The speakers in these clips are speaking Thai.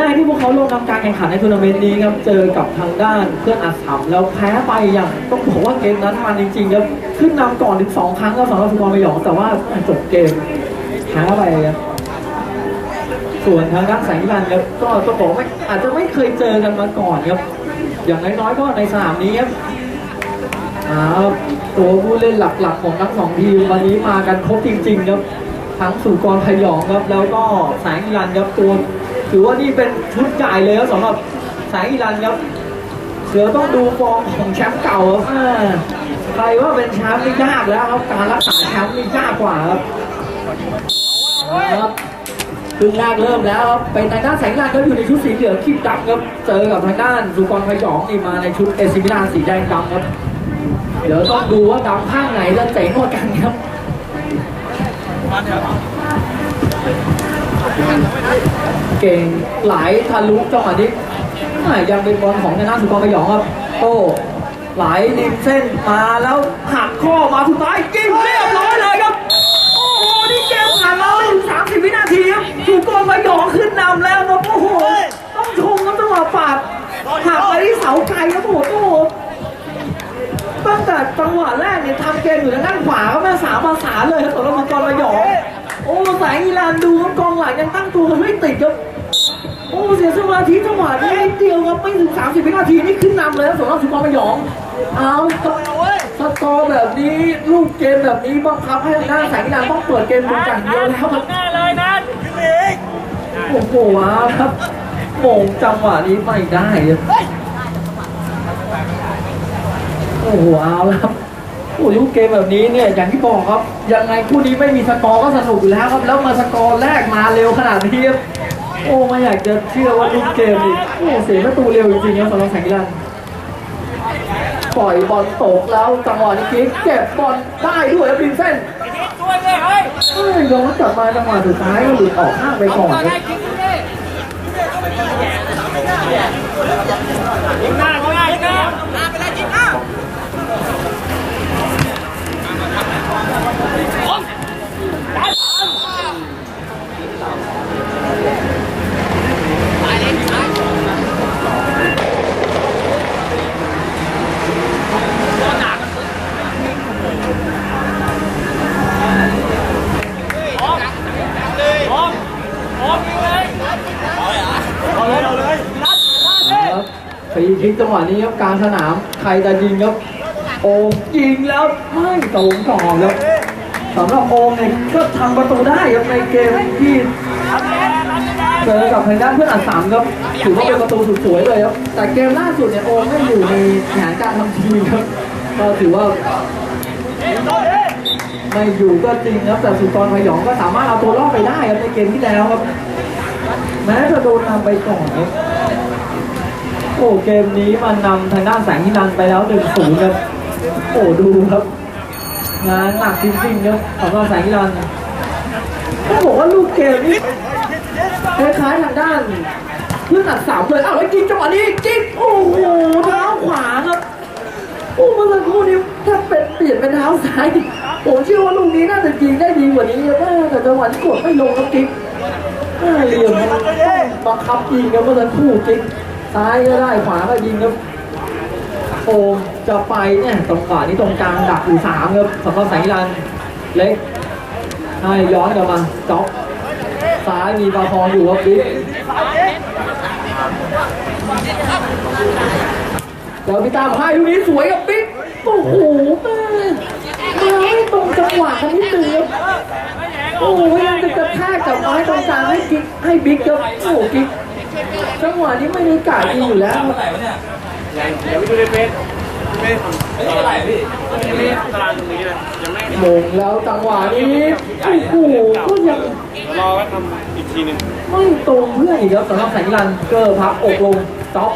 แรกที่พวกเขาลงทำการแข่งขันในทัวร์นาเมนต์นี้ครับ เจอกับทางด้านเพื่อนอัสสัมแล้วแพ้ไปอย่างต้องบอกว่าเกมนั้นมันจริงๆครับขึ้นนำก่อนถึงสองครั้งแล้วสำหรับสุกรมยองแต่ว่าจบเกมแพ้ไปครับส่วนทางด้านแสงรันครับก็ต้องบอกว่าอาจจะไม่เคยเจอกันมาก่อนครับ อย่างน้อยๆก็ในสนามนี้ครับตัวผู้เล่นหลักๆของทั้งสองทีมวันนี้มากันครบจริงๆครับทั้งสุกรพยองครับแล้วก็แสงรันครับตัว ถือว่านี่เป็นชุดใหญ่เลยครับสำหรับแสงนิรันดร์ครับเดี๋ยวต้องดูฟอร์มของแชมป์เก่าครับอ่าใครว่าเป็นแชมป์นี่ยากแล้วครับการรักษาแชมป์นี่ยากกว่าครับครับครึ่งแรกเริ่มแล้วครับเป็นทางด้านแสงนิรันดร์ก็อยู่ในชุดสีเหลืองขีดดำครับเจอกับทางด้านสุกรพยองนี่มาในชุดเอซิมิลานสีแดงดำครับเดี๋ยวต้องดูว่าดำข้างไหนจะเจ๋งกว่ากันครับ เก่งไหลทะลุจังหวะนี้ยังเป็นบอลของทางด้านสุกรพยองครับโต้ไหลริมเส้นมาแล้วหักข้อมาสุดท้ายยิงเรียบร้อยเลยครับ โอ้โหนี่เกมผ่านมาไม่ถึง30วินาทีครับสุกรพยองขึ้นนำแล้วครับโอ้โหต้องชมครับจังหวะปาดหักไปที่เสาไกลครับโอ้โหต้ตั้งแต่จังหวะแรกเนี่ยทำเกมอยู่ทางด้านขวาก็ม่สามภาษาเลยครับสำหรับสุกรพยองโอ้แสงอีรานดูครับกองหลังยังตั้งตัวไม่ติดครับโอ้เสียสมาธิจังหวะนี้นิดเดียวครับไม่ถึง 30วินาทีนี่ขึ้นนำเลยครับสำหรับสุกรพยองเอาสกอร์แบบนี้ลูกเกมแบบนี้บังคับให้ทางด้านแสงอีรานต้องเปิดเกมบุกอย่างเดียวแล้วครับแน่เลยนัดโอ้โหว้าวครับโมงจังหวะนี้ไม่ได้ครับโอ้โหเอาแล้วครับ โอ้ลูกเกมแบบนี้เนี่ยอย่างที่บอกครับ ยังไงคู่นี้ไม่มีสกอร์ก็สนุกอยู่แล้วครับ แล้วมาสกอร์แรกมาเร็วขนาดนี้ครับโอ้ไม่อยากจะเชื่อว่าลูกเกมนี่โอ้เสียประตูเร็วจริงๆครับสำหรับแสงกีฬาปล่อยบอลตกแล้วจังหวะนี้กิ๊กเก็บบอลได้ด้วยครับริมเส้นช่วยเลยเฮ้ยเอ้ยย้อนกลับมาจังหวะสุดท้ายก็หลุดออกข้างไปก่อนครับยิงหน้าเขาง่ายยิงหน้า ครับฟรีคิกจังหวะนี้ครับกลางสนามใครจะยิงครับโอมยิงแล้วไม่ตรงต่อครับสำหรับโอมเนี่ยก็ทำประตูได้ครับในเกมที่เจอกับทางด้านเพื่อนอัดสามครับถือว่าเป็นประตูสุดสวยเลยครับแต่เกมล่าสุดเนี่ยโอมไม่อยู่ในแผนการทำทีมครับก็ถือว่าไม่อยู่ก็จริงครับแต่สุกรพยองก็สามารถเอาตัวรอดไปได้ครับในเกมที่แล้วครับ ม้จะโดนนำไปก่อนครับโอ้เกมนี้มันนำทางด้านแสงที่นันไปแล้วหนึ่งศูนย์ครับโอ้ดูครับงานหนักจริงๆครับสำหรับแสงที่นันต้องบอกว่าลูกเกมนี้คล้ายๆทางด้านเพื่อนอัดสามเลยอ้าวแล้วกินจังหวะนี้กินโอ้โหเท้าขวาครับโอ้เมื่อสักครู่นี้ถ้าเป็นเปลี่ยนเป็นเท้าซ้ายผมเชื่อว่าลูกนี้น่าจะยิงได้ดีกว่านี้ครับแต่จังหวะที่กดไม่ลงครับกิ๊ก อ่าเหลี่ยมมันต้องบังคับยิงครับเมื่อสักครู่กิ๊กซ้ายก็ได้ขวาก็ยิงครับโอมจะไปเนี่ยตรงขวานี่ตรงกลางดักอยู่สามครับสำหรับสงอิรันเล็กให้ย้อนกลับมาจ็อกซ้ายมีบาพองอยู่ครับบิ๊กเดี๋ยวพี่ตามให้ลูกนี้สวยกับบิ๊กโอ้โหม่มาให้ตรงจังหวะกันนิดนึงโอ้โหพยายาให้ตรงกลางให้กิ๊กให้บิ๊กครับโอ้โหกิ๊กจังหวะนี้ไม่มีกาดยิงอยู่แล้วครับเดี๋ยวไปดูในเฟซเฟซไม่ใช่ไรพี่ยังไม่ตารางตรงนี้เลยยังไม่มงแล้วจังหวะนี้โอ้โหก็ยังรอไว้ทำอีกทีหนึงไม่ตรงเพื่อนอีกครับสำหรับแสงรันเกอร์พับอกลงจ็อก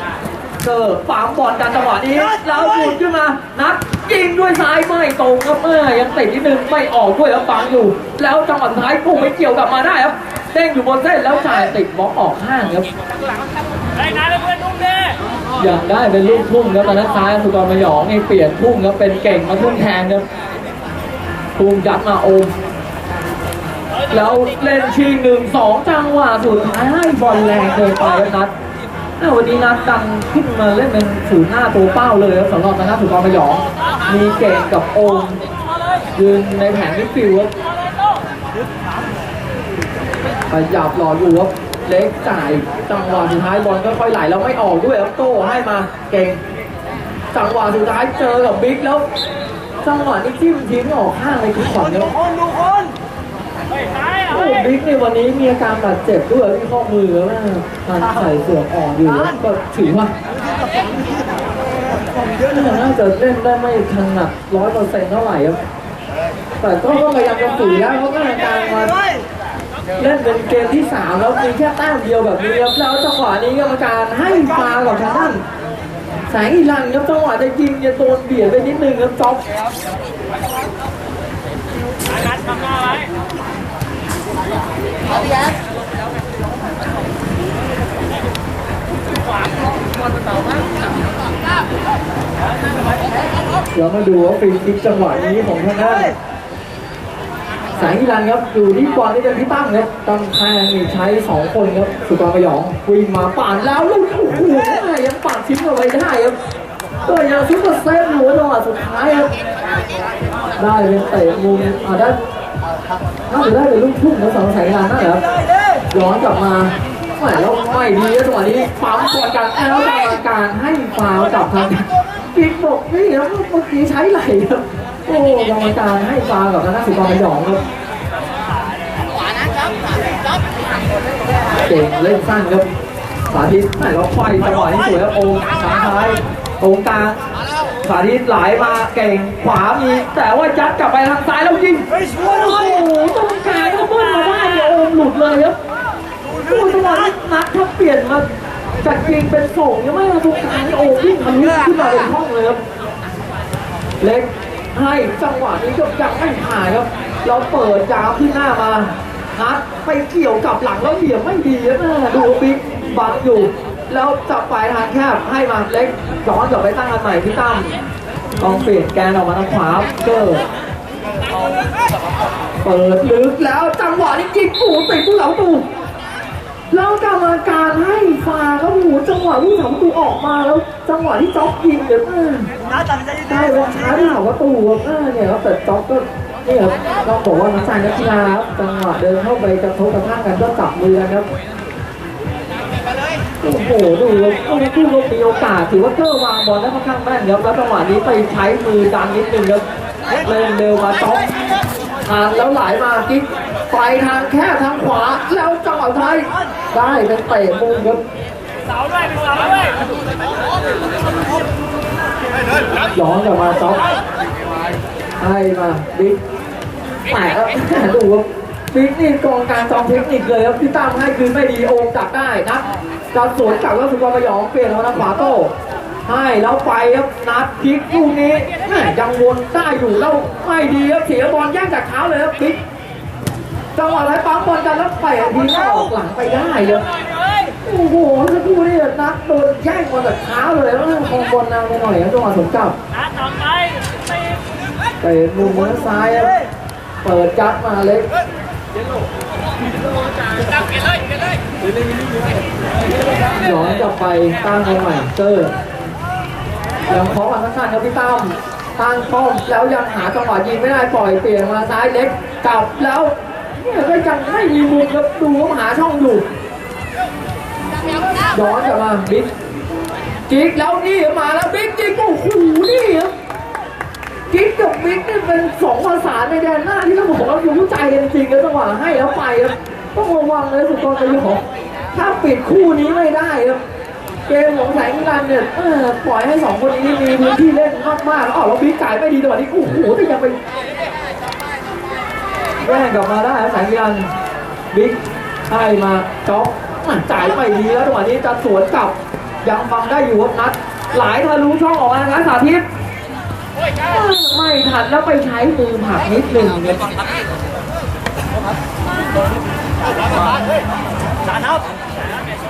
เกอร์ฝามบอลกันจังหวะนี้แล้วหมุนขึ้นมานัด ยิงด้วยซ้ายไม่ตรงครับเมื่อยังติดนิดนึงไม่ออกด้วยแล้วฟังอยู่ แล้วจังหวะสุดท้ายพุ่งไปเกี่ยวกลับมาได้ครับเด้งอยู่บนเส้นแล้วจ่ายติดบล็อกออกข้างครับไอ้นัดเพื่อนนุ่มดิยังได้เป็นลูกทุ่งครับตอนนั้นซ้ายสุกรมายองนี่เปลี่ยนทุ่งครับเป็นเก่งมาทุ่งแทนครับทุ่งยัดมาโอมเฮ้ยแล้วเล่นชิงหนึ่งสองจังหวะสุดท้ายให้บอลแรงเกินไปครับนัดอ้า ววันนี้นัดดังขึ้นมาเล่นเป็นศูนย์หน้าตัวเป้าเลยครับสำหรับทางด้านสุกรพยอง มีเก่งกับโอมยืนในแผงมิดฟิลด์ครับขยับหล่ออยู่ครับเล็กจ่ายจังหวะสุดท้ายบอลก็ค่อยไหลแล้วไม่ออกด้วยครับโต้ให้มาเก่งจังหวะสุดท้ายเจอกับบิ๊กแล้ว จังหวะนี้จิ้มทิ้งออกข้างเลยคือขวัญเนี่ยคนดูคน บิ๊กในวันนี้มีอาการบาดเจ็บด้วยที่ข้อมือแล้วนะการใส่เสื้ออ่อนอยู่แล้วก็ถือว่าน่าจะเล่นได้ไม่ถนัดร้อยเปอร์เซ็นต์เท่าไหร่ครับแต่ก็พยายามจะฝืนแล้วเพราะว่าการมาเล่นเป็นเกมที่สามแล้วมีแค่แต้มเดียวแบบนี้ครับแล้วจังหวะนี้กรรมการให้ฟาวกับทางด้านแสงอีรันครับจังหวะจะยิงจะโดนเบียดไปนิดนึงครับจ๊อบนัดทำหน้าไว้ เดี๋ยวมาดูว่าฟรีคิกจังหวะนี้ของทางด้านแสงอีรันครับอยู่ที่บอลนี่เป็นพี่ตั้งครับกำแพงนี่ใช้สองคนครับสุกรประยองวิ่งมาป่านแล้วลูกโอ้โหยังปัดทิ้งเอาไว้ได้ครับก็ยังซุปเปอร์เซฟหัวจังหวะสุดท้ายครับได้เป็นเตะมุมอ่าได้ น่าจะได้เป็นลูกทุ่งของสองสงอีรันนั่นแหละครับย้อนกลับมาไม่แล้วไม่ดีครับจังหวะนี้ปั๊มตัวกันแล้วกรรมการให้ฟาวกับทางปิดบอกนี่ครับเมื่อกี้ใช้ไหลครับโอ้กรรมการให้ฟาวกับทางด้านสุกรปหยองครับเก่งเล่นสั้นครับสาธิตไหนเราไฟจังหวะนี้สวยครับโอมทางซ้ายโอมกลาง สาธิตไหลมาเก่งขวามีแต่ว่ายัดกลับไปทางซ้ายแล้วยิงเฮ้ยช่วยโอ้หน่อยโหตรงกลางเขาเบิ้ลมาได้เนี่ยโอมหลุดเลยครับโอ้จังหวะนี้นัดถ้าเปลี่ยนมาจากยิงเป็นส่งยังไม่มาตรงกลางนี่โอมวิ่งทะลุขึ้นมาเป็นห้องเลยครับเล็กให้จังหวะนี้ก็ยังไม่ผ่านครับ เราเปิดจาวขึ้นหน้ามานัดไปเกี่ยวกับหลังแล้วเหลี่ยมไม่ดีครับแม่ดูบิ๊กบังอยู่ แล้วจับปลายทางแคบให้มาเล็กย้อนกลับไปตั้งกันใหม่พี่ตั้มต้องเปลี่ยนแกนออกมาทางขวาเกอร์เปิดลึกแล้วจังหวะนี้ยิงปูติดผู้เหลาตูแล้วกรรมการให้ฟาก็หูจังหวะผู้สามประตูออกมาแล้ว จังหวะที่จ็อกยิงเดี๋ยวแม่นัดตัดใจใช่วันช้าที่หาประตูครับอ่าเนี่ยครับแต่จ็อกก็นี่ครับต้องบอกว่านักสายนักกีฬาครับจังหวะเดินเข้าไปกระทบกระทั่งกันก็จับมือกันครับ โอ้โหดูครับคู่นี้คู่ลบมีโอกาสถือว่าเกอร์วางบอลได้ค่อนข้างแม่นครับแล้วจังหวะนี้ไปใช้มือดันนิดนึงครับเล่นเร็วมาจ็อกทางแล้วไหลมากิ๊กไปทางแค่ทางขวาแล้วจังหวะท้ายได้เป็นเตะมุมครับเสาด้วยเป็นเสาด้วยย้อนกลับมาจ็อกให้มาบิ๊กแตกแล้วดูครับ บิ๊กนี่กองการจอมเทคนิคเลยครับพี่ตั้มให้คืนไม่ดีโอมจับได้นัดจับสวนกลับแล้วสุกรประหยองเปลี่ยนมาทางขวาโต้ให้แล้วไปครับนัดพลิกลูกนี้แม่ยังวนได้อยู่แล้วไม่ดีครับเสียบอลแย่งจากเท้าเลยครับบิ๊กจังหวะไรปั๊มบอลกันแล้วไปทีนี้ออกหลังไปได้ครับโอ้โหสักครู่นี่นัดโดนแย่งมาจากเท้าเลยแล้วคงบอลนำไปหน่อยครับจังหวะสวนกลับนัดต่อไปตีเตะมุมมือซ้ายครับเปิดจัดมาเล็กจับเกเล ย้อนกลับไปตั้งเอาใหม่เกอร์ยังเคาะมาสั้นๆครับพี่ตั้มตั้งป้อมแล้วยังหาจังหวะยิงไม่ได้ปล่อยเปลี่ยนมาซ้ายเล็กกลับแล้วเนี่ยก็ยังไม่มีมุมครับดูว่าหาช่องอยู่ย้อนกลับมาบิ๊กกิ๊กแล้วนี่มาแล้วบิ๊กจิกโอ้โหนี่ครับ กิ๊กกับบิ๊กนี่เป็นสองภาษาในแดนหน้าที่ต้องบอกว่ารู้ใจกันจริงแล้วจังหวะให้แล้วไปครับต้องระวังเลยสุดตอนจะของถ้าปิดคู่นี้ไม่ได้ครับเกมของแสงนิรันเนี่ยปล่อยให้สองคนนี้มีพื้นที่เล่นมากๆแล้วอ๋อแล้วบิ๊กจ่ายไม่ดีจังหวะนี้โอ้โหแต่ยังไปแย่งกลับมาได้แสงนิรันบิ๊กให้มาจ็อกจ่ายไม่ดีแล้วจังหวะนี้จะสวนกลับยังฟังได้อยู่ครับนัด หลายทะลุช่องออกมาทางสาธิต ไม่ทันแล้วไปใช้มือผลักนิดหนึ่งเนี่ยจานครับ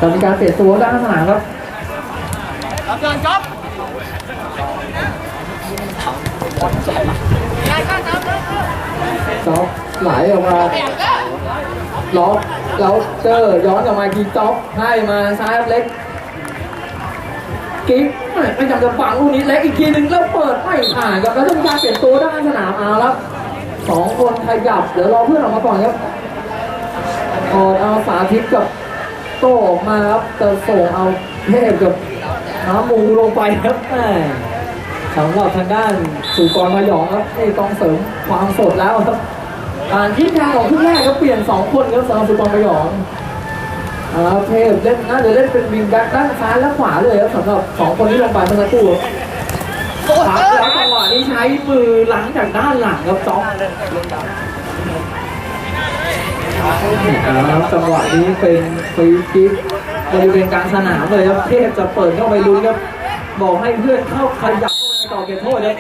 ตอนมีการเปลี่ยนตัวด้านสนามครับรับเกินครับจ็อกไหลออกมาล็อกแล้วเจอย้อนกลับมากีจ็อกให้มาซ้ายเล็ก กิ๊กไม่จำจะฝังลูกนี้เล็กอีกทีหนึ่งแล้วเปิดไม่ผ่านครับแล้วต้องการเปลี่ยนตัวด้านสนามเอาแล้วสองคนขยับเดี๋ยวรอเพื่อนออกมาก่อนครับกอนเอาสาธิตกับโต้ออกมาครับจะส่งเอาเทพกับน้ำมูลงไปครับแม่สำหรับทางด้านสุกรพยองครับนี่ต้องเสริมความสดแล้วครับการทิศทางของคู่แรกก็เปลี่ยนสองคนครับสำหรับสุกรพยอง อ่าเทพเล่นน่าจะเล่นเป็นวิงแบ็คด้านซ้ายและขวาเลยครับสำหรับสองคนที่ลงไปเมื่อสักครู่ครับแล้วจังหวะนี้ใช้มือหลังจากด้านหลังครับจ๊อกจังหวะนี้เป็นฟรีคิกบริเวณกลางสนามเลยครับเทพจะเปิดเข้าไปลุ้นครับบอกให้เพื่อนเข้าขยับเข้าไปต่อเขตโทษเลย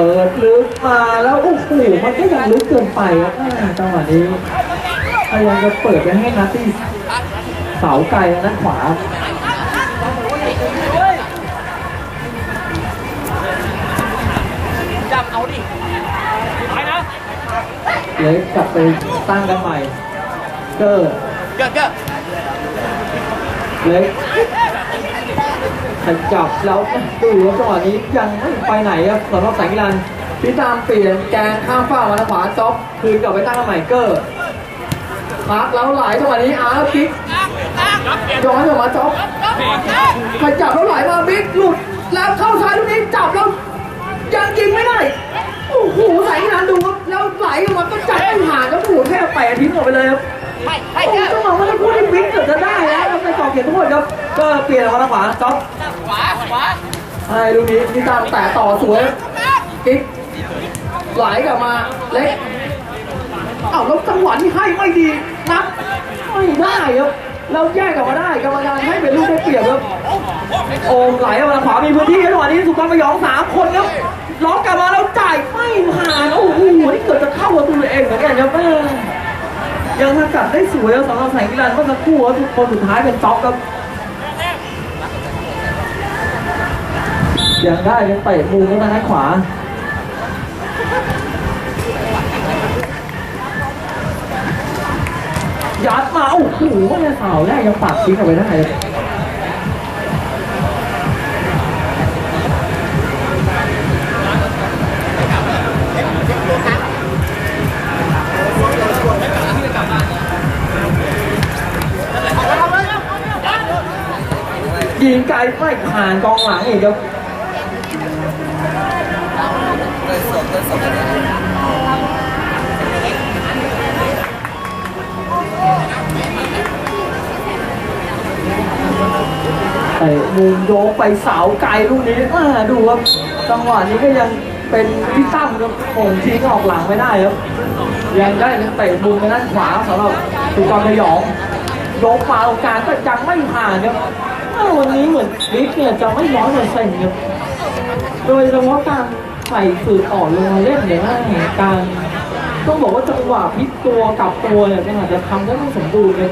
เปิดลึกมาแล้วโอ้โหมันก็ยังลึกเกินไปครับจังหวะนี้พยายามจะเปิดไปให้นัตตี้เสาไกลทางด้านขวาจับเอาดิไปนะเล็กลับไปตั้งกันใหม่เกอร์เกิดเกิดเล็ กขยับแล้วดูว่าจังหวะนี้ยังไม่ไปไหนครับสำหรับแสงกีรันพี่ตามเปลี่ยนแกงข้ามฟ้ามาทางขวาจ็อบคืนกลับไปตั้งใหม่เกอร์พักแล้วไหลจังหวะนี้อาร์คิกย้อนกลับมาจ็อบขยับแล้วไหลมาบิ๊กหลุดแล้วเข้าซ้ายลูกนี้จับแล้วยังยิงไม่ได้โอ้โหแสงกีรันดูครับแล้วไหลออกมาก็จับไม่ผ่านแล้วถูกแค่แปะทิ้งออกไปเลยครับ ไปไปไอ้เกิเจ้าดต้องบอกว่าถ้าพูดที่บิ๊กเกือบจะได้แล้วครับในกรอบเขียนโทษครับก็เปลี่ยนออกมาทางขวาจ๊อบขวาขวาไอ้ลูกนี้ที่ตามแต่ต่อสวยกิ๊กไหลกลับมาเล็กเอ้าแล้วจังหวะที่ให้ไม่ดีนับไม่ได้ครับเราแยกกลับมาได้กรรมการให้เป็นลูกได้เปรียบครับโอมไหลออกมาทางขวามีพื้นที่จังหวะนี้สุพรรณพยองสามคนครับล็อกกลับมาแล้วจ่ายไม่ผ่านโอ้โหนี่เกิดจะเข้าประตูตัวเองเหมือนกันครับแม่ ยังสกัดได้สวยแล้วสำหรับแสงกีฬาเมื่อสักครู่ว่าทุกคนสุดท้ายเป็นจ็อกครับยังได้ยังเตะมุมแล้วนะขวายัดมาโอ้โหแม่สาวแรกยังปักทิ้งเอาไว้ได้ ยิงไกลไม่ผ่านกองหลังอีกครับเตะมุมโยกไปเสาไกลลูกนี้อ่าดูครับจังหวะนี้ก็ยังเป็นพี่ตั้มครับโงทิ้งออกหลังไม่ได้ครับ ยังได้ยังเตะมุมไปด้านขวาสำหรับสุกรพยองยกมาโอกาสก็ยังไม่ผ่านครับอ้า วันนี้เหมือนบิ๊กเนี่ยจะไม่ร้อยเปอร์เซ็นต์ครับโดยเฉพาะการใส่สื่ออ่อนลงมาเล่นเนี่ยนะการต้องบอกว่าจังหวะพลิกตัวกลับตัวเนี่ยมันอาจจะทำได้ไม่สมบูรณ์เลย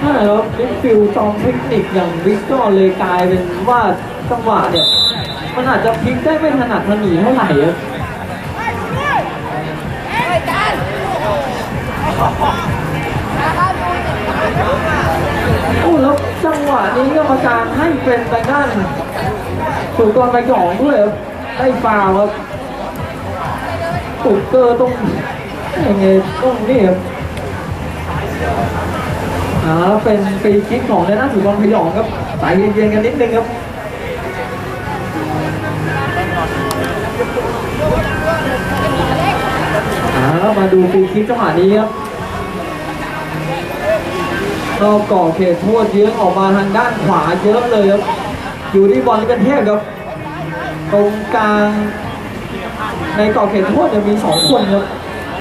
ถ้าแล้วมิดฟิลจอมเทคนิคอย่างวิกก็เลยกลายเป็นว่าจังหวะเนี่ยมันอาจจะพลิกได้ไม่ถนัดถนีเท่าไหร่อะโอ้แล้ว จังหวะนี้กรรมการให้เป็นไปด้านถูกกรไปหยองด้วยครับได้ฟาวครับถูกเกอร์ตรงยังไงตรงนี้ครับอ่าเป็นฟรีคิกของในหน้าสุบอลพยองครับใส่เย็นๆกันนิดนึงครับอ่ามาดูฟรีคิกจังหวะนี้ครับ รอบก่อเขตโทษเยื้องออกมาทางด้านขวาเยอะเลยครับอยู่ที่บอลเป็นเทพครับ ตรงกลางในก่อเขตโทษจะมีสองคนครับ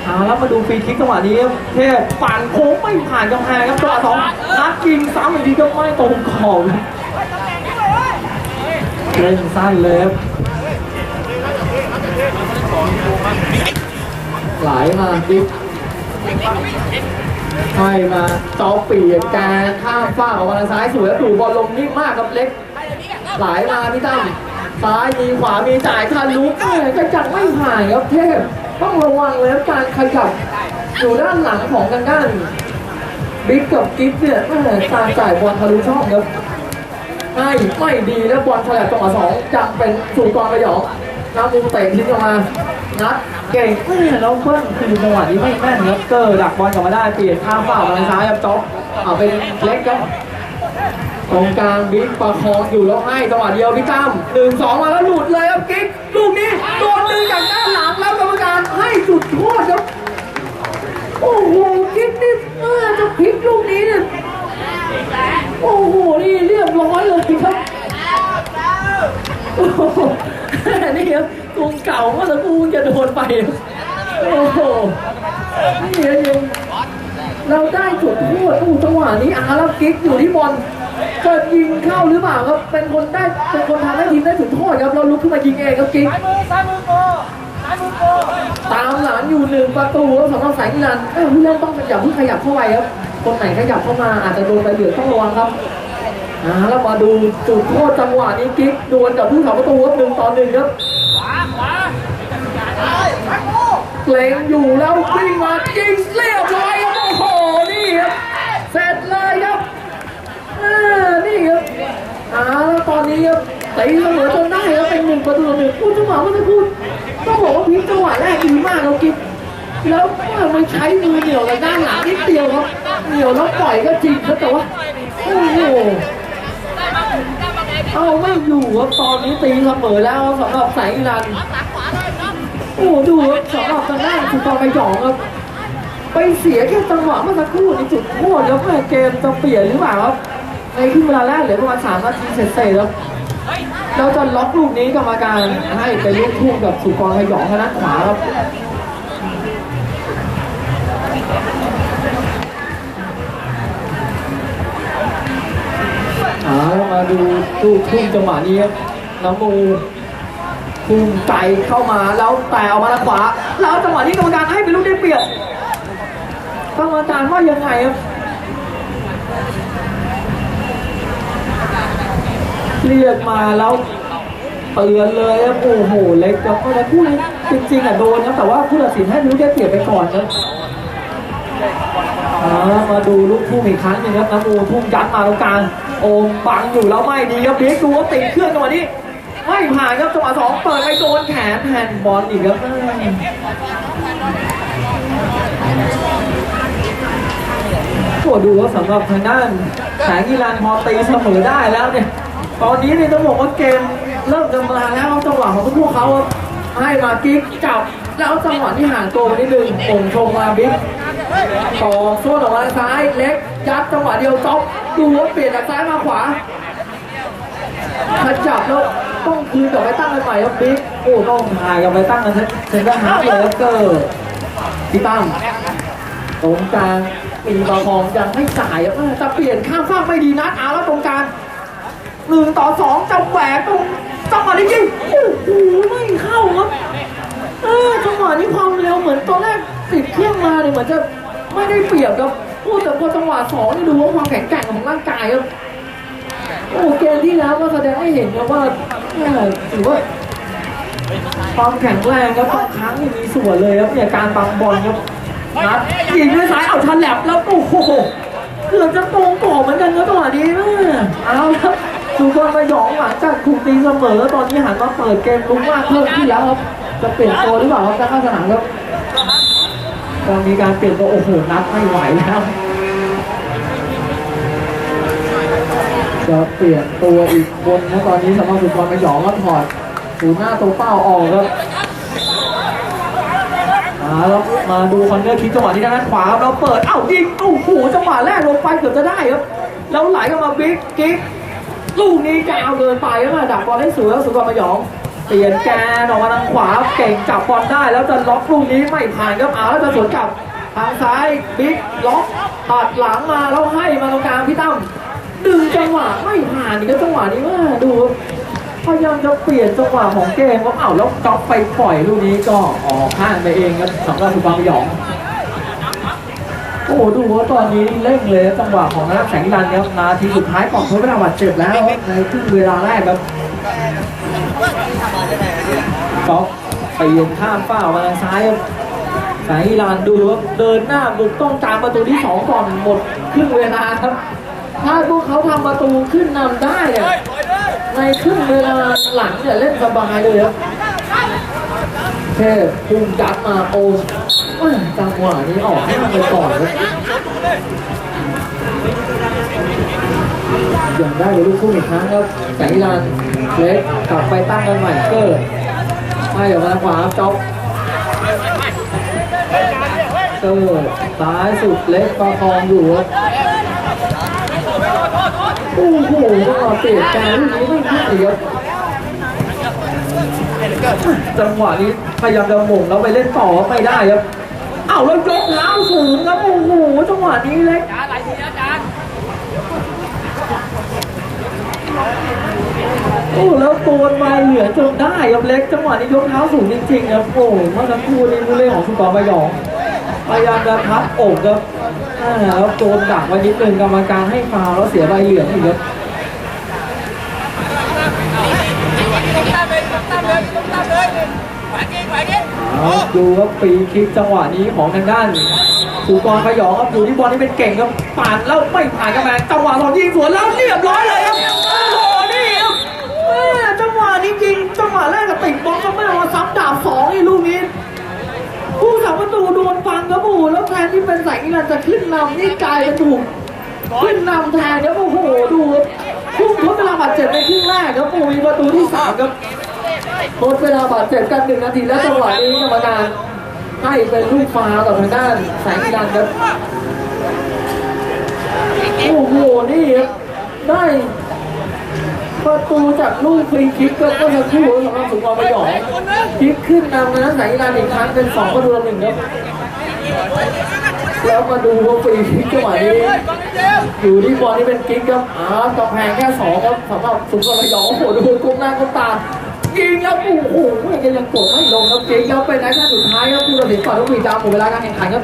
เอาแล้วมาดูฟรีคิกจังหวะนี้ครับเทพปั่นโค้งไม่ผ่านกำแพงครับจังหวะสองนัดยิงซ้ำอีกทีก็ไม่ตรงขอบเล่นสั้นเลยครับไหลมาดิ ให้มาจอเปลี่ยนการข้ามฝ้าออกมาทางซ้ายสวยแล้วดูบอลลงนิ่มมากครับเล็กไหลมาพี่ตั้มซ้ายมีขวามีจ่ายทะลุแม่ก็จังไม่ผ่านครับเทพต้องระวังเลยการขยับอยู่ด้านหลังของทางด้านบิ๊กกับกิ๊ฟเนี่ยแม่กาจ่ายบอลทะลุช่องครับไม่ไม่ดีแล้วบอลฉลับจังหวะสองจังเป็นสู่กองระยอง น้ำมุมเตะทิ้งออกมานัดเก่งแม่แล้วเพิ่งคือจังหวะนี้ไม่แม่นครับเกอร์ดักบอลกลับมาได้เปลี่ยนข้ามเปล่าทางซ้ายครับจ๊อบเอาเป็นเล็กครับตรงกลางบิ๊กประคองอยู่แล้วให้จังหวะเดียวพี่ตั้มหนึ่งสองมาแล้วหลุดเลยครับกิ๊กลูกนี้โดนดึงจากด้านหลังแล้วกรรมการให้จุดโทษครับโอ้โหกิ๊กนี่เออจะพลิกลูกนี้เนี่ยโอ้โหนี่เรียบร้อยเลยครับ นี่ครับกรุงเก่าเมื่อสักครู่จะโดนไป โอ้โห นี่ยังเราได้จุดโทษอู้จังหวะนี้อาแล้วกิ๊กอยู่ที่บอลจะยิงเข้าหรือเปล่าครับ เป็นคนได้ เป็นคนทำให้ทีมได้จุดโทษครับ เราลุกขึ้นมายิงเองครับกิ๊กซ้ายมือซ้ายมือโกซ้ายมือโกตามหลังอยู่หนึ่งประตูสำหรับสายกีฬาเอ้ยผู้เล่นต้องอย่าเพิ่งขยับเข้าไปครับ คนไหนขยับเข้ามาอาจจะโดนใบเหลืองต้องระวังครับ อ่าแล้วมาดูจุดโทษจังหวะนี้กิ๊กดวลกับผู้สาประตูครับหนึ่งต่อหนึ่งครับขวาขวาเกรงอยู่แล้ววิ่งมายิงเรียบร้อยครับโอ้โหนี่ครับเสร็จเลยครับอ่านี่ครับอ่าแล้วตอนนี้ครับตีเสมอจนได้ครับเป็นหนึ่งประตูหนึ่งพูดจังหวะเมื่อสักครู่ต้องบอกว่าพลิกจังหวะแรกดีมากครับกิ๊บแล้วมันใช้มือเหนียวจากด้านหลังนิดเดียวครับเหนียวแล้วปล่อยก็จริงครับแต่ว่าโอ้โห เอาไม่อยู่ครับตอนนี้ตีเสมอแล้วสำหรับสายอีรันโอ้โหดูครับสำหรับทางด้านสุดตอนไปหยองครับ ไปเสียแค่จังหวะเมื่อสักครู่ในจุดโทษแล้วแม่เกมจะเปลี่ยนหรือเปล่าครับในครึ่งเวลาแรกเหลือประมาณ3นาทีเสร็จๆแล้วเราจะล็อกลูกนี้กรรมการให้เป็นลูกทุ่งกับสุกรพยองทางด้านขวาครับ อ่ามาดูลูกทุ่งจังหวะนี้ครับน้ำมูพุ่งไกลเข้ามาแล้วแต่ออกมาทางขวา แล้วจังหวะนี้กรรมการให้เป็นลูกได้เปรียบกรรมการว่ายังไงครับเรียกมาแล้วเตือนเลยครับโอ้โหเล็กครับเพราะฉะนั้นผู้นี้จริงๆอะโดนครับแต่ว่าผู้ตัดสินให้ลูกได้เปรียบไปก่อนครับมาดูลูกทุ่งอีกครั้งหนึ่งครับน้ำมูทุ่งยัดมาตรงกลาง โอมบังอยู่แล้วไม่ดีครับเบียกดูว่าติดเครื่องจังหวะนี้ ไม่ผ่านครับจังหวะสองเปิดไปโดนแขนแฮนบอลอีกครับโอ้ดูว่าสำหรับทางด้านแสงกีฬานพอตีเสมอได้แล้วเนี่ย ตอนนี้เนี่ยต้องบอกว่าเกมเริ่มจะมาแล้วจังหวะของพวกเขาให้มากิ๊กจับแล้วจังหวะที่ห่างตัวไปนิดนึงองชงมาบิ๊ก ต่อส่วนออกมาทางซ้ายเล็กยัดจังหวะเดียวจ็อบดูว่าเปลี่ยนจากซ้ายมาขวาขยับแล้วต้องคืนกลับไปตั้งกันใหม่ครับบิ๊กโอ้ต้องหายกลับไปตั้งกันเซนเตอร์ฮาร์ฟเลยเกอร์พี่ตั้มตรงกลางปีบอลของยังไม่จ่ายเออจะเปลี่ยนข้ามฟากไม่ดีนัดอาแล้วตรงกลางหนึ่งต่อสองจะแหวกตรงจังหวะนี้ยิงโอ้โหไม่เข้าครับเออจังหวะนี้ความเร็วเหมือนตอนแรกติดเครื่องมาเนี่ยเหมือนจะ ไม่ได้เปรียบครับโอ้แต่พอจังหวะสองนี่ดูว่าความแข็งแกร่งของร่างกายครับโอ้เกมที่แล้วก็แสดงให้เห็นนะว่าถือว่าความแข็งแรงครับบางครั้งมีส่วนเลยครับเนี่ยการบังบอลครับนัดยิงด้วยซ้ายเอาชันแหลบแล้วโอ้โหเกือบจะตรงกรอบเหมือนกันนะจังหวะนี้แม่เอาครับดูบอลมาหยองหลังจากถูกตีเสมอตอนนี้หันมาเปิดเกมลุกมากเพิ่มขึ้นแล้วครับจะเปลี่ยนตัวหรือเปล่าครับจะเข้าสนามครับ ก็มีการเปลี่ยนตัวโอ้โหนัดไม่ไหวแล้วจะเปลี่ยนตัวอีกคนนะตอนนี้สำหรับสุพรไปหยองก็ถอดศูนย์หน้าตัวเป้าออกครับมาแล้วมาดูคอนเนอร์คิกจังหวะที่ด้านขวาครับเราเปิดเอ้ายิงโอ้โหจังหวะแรกลงไปเกือบจะได้ครับแล้วไหลเข้ามาบิ๊กกิ๊กลูกนี้ยาวเกินไปครับดักบอลได้สวยแล้วสุพรไปหยอง เปลี่ยนแกนออกมาทางขวาเก่งจับบอลได้ แล้วจะล็อกลูกนี้ไม่ผ่านครับเอาแล้วจะสวนกลับทางซ้ายบิ๊กล็อกตัดหลังมาแล้วให้มาตรงกลางพี่ตั้มดึงจังหวะไม่ผ่านนี่ก็จังหวะนี้ว่าดูพยายามจะเปลี่ยนจังหวะของเกมว่าเอ้าแล้วก๊อปไปปล่อยลูกนี้ก็ออกข้างไปเองครับสำหรับสุพรรณหยองโอ้โหดูว่าตอนนี้เร่งเลยจังหวะของนักแสงนิรันครับนาทีสุดท้ายก่อนทดเวลาบาดเจ็บแล้วในครึ่งเวลาแรกครับ ก๊อกไปยืนข้ามฝ้ามาซ้ายครับแสงนิรันดร์ดูครับเดินหน้าบุกต้องตามประตูที่สองก่อนหมดครึ่งเวลาครับ ถ้าพวกเขาทำประตูขึ้นนำได้เนี่ยในครึ่งเวลาหลังเนี่ยเล่นสบายเลยครับเทพพุ่งยัดมาโอ้จังหวะนี้ออกให้มันไปก่อนครับ อย่างได้เลยลูกคู่อีกครั้งครับแสงอีรานเล็กกลับไปตั้งกันใหม่เกอร์ให้ออกมาขวาจ็อบเกอร์ซ้ายสุดเล็กประคองอยู่ครับโอ้โหจังหวะเตะการลูกนี้ไม่พลาดเลยครับจังหวะนี้พยายามจะหม่งแล้วไปเล่นต่อไม่ได้ครับ เอ้าแล้วยกเท้าสูงครับโอ้โหจังหวะนี้เล็ก จานไหลทีนะจาน โอ้แล้วตัวมาเหลือจนได้ครับเล็กจังหวะนี้ยกเท้าสูงจริงๆครับโอ้เมื่อสักครู่นี้ผู้เล่นของสุกรมายองพยายามจะพับอกครับแล้วโดนดักไว้นิดนึงกรรมการให้ฟาวแล้วเสียใบเหลืองอีกครับต้องตามเลยต้องตามเลยต้องตามเลยไหวกิ้งไหวกิ้งเอาดูครับปีคลิกจังหวะนี้ของทางด้านสุกรขยองครับอยู่ที่บอลที่เป็นเก่งครับปาดแล้วไม่ผ่านกระแพงจังหวะสองยิงสวนแล้วเรียบร้อยเลยครับโอ้โหนี่ครับแม่ จริงจังหวะแรกกับติดบอลก็ไม่เอาซ้ำดาบสองนี่ลูกนี้ผู้สาประตูโดนฟังครับโอ้โหแล้วแทนที่เป็นแสงอิรันจะขึ้นนำนี่กลายเป็นถูกขึ้นนำแทนครับโอ้โหดูครับพุ่งทดเวลาบาดเจ็บในครึ่งแรกครับโอ้มีประตูที่สามครับหมดเวลาบาดเจ็บกันหนึ่งนาทีแล้วจังหวะนี้กรรมการให้เป็นลูกฟาวล์ทางด้านแสงอีรันครับโอ้โหนี่ครับได้ ประตูจากลูกฟรีคิกก็ก็จะคู่สำหรับสุนทรประหยองพลิกขึ้นนำนะแสงอีรันอีกครั้งเป็นสองประตูหนึ่งครับแล้วมาดูว่าฟรีคิกจังหวะนี้อยู่ที่บอลนี่เป็นกิ๊กครับอ้าวกำแพงแค่สองครับสำหรับสุนทรประหยองโอ้โหดูก้มหน้าก้มตายิงแล้วโอ้โหยังยังกดไม่ลงครับกิ๊กครับเป็นแอคชั่นสุดท้ายครับผู้ตัดสินฝ่ายลูกปีดาวหมดเวลาการแข่งขันครับ